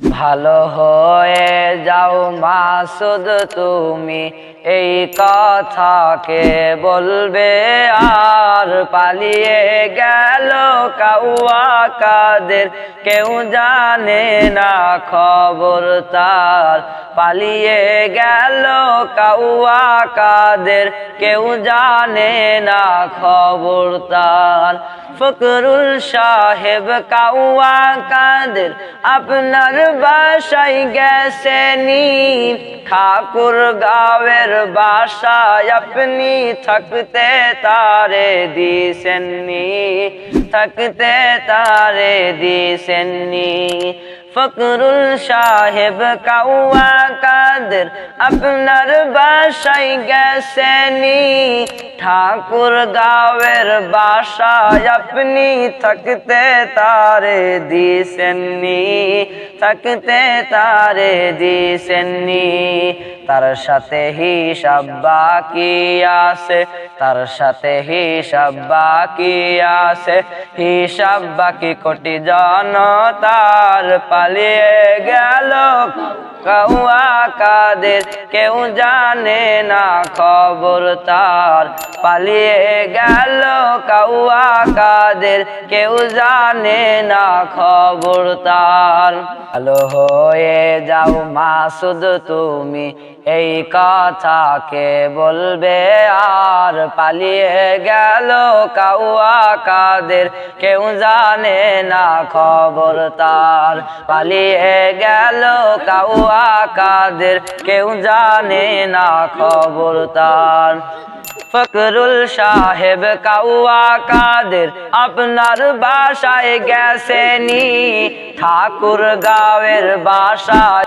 ভালো হয়ে যাও মাসুদ, তুমি এই কথাকে বলবে আর পালিয়ে গেল কাউয়া কাদের। কেউ জানে না খবর তার। পালিয়ে গেল কাউয়া কাদের। কেউ জানে না খবর তার। ফকরুল সাহেব কাউয়া কাদের, আপনার বাসায় গেছেনি ঠাকুর গাঁয়ের বাসায় আপনি থাকতে তারে দিছেননি। থাকতে তারে দিছেননি। ফকরুল সাহেব কাউয়া কাদের, আপনার বাসায় গেছেনি। ঠাকুর গাঁয়ের বাসায় আপনি থাকতে তারে দিসেননি থাকতে তারে দিছেননি। তার সাথে হিসাব বাকি আছে, তার সাথে হিসাব বাকি আছে। হিসাব বাকি কোটি জনতার পালিয়ে গেল। কাউয়া কাদের কেউ জানে না খবর তার। পালিয়ে গেল কাউয়া কাদের কেউ জানে না খবর তার। ভালো হয়ে যাও মাসুদ, তুমি এই কথাকে বলবে? আর পালিয়ে গেল কাউয়া কাদের? কেউ জানে না খবর তার। পালিয়ে গেল কাউয়া কাদের? কেউ জানে না খবর তার। ফকরুল সাহেব কাউয়া কাদের? আপনার বাসায় গেছেনি? ঠাকুর গাঁয়ের বাসায়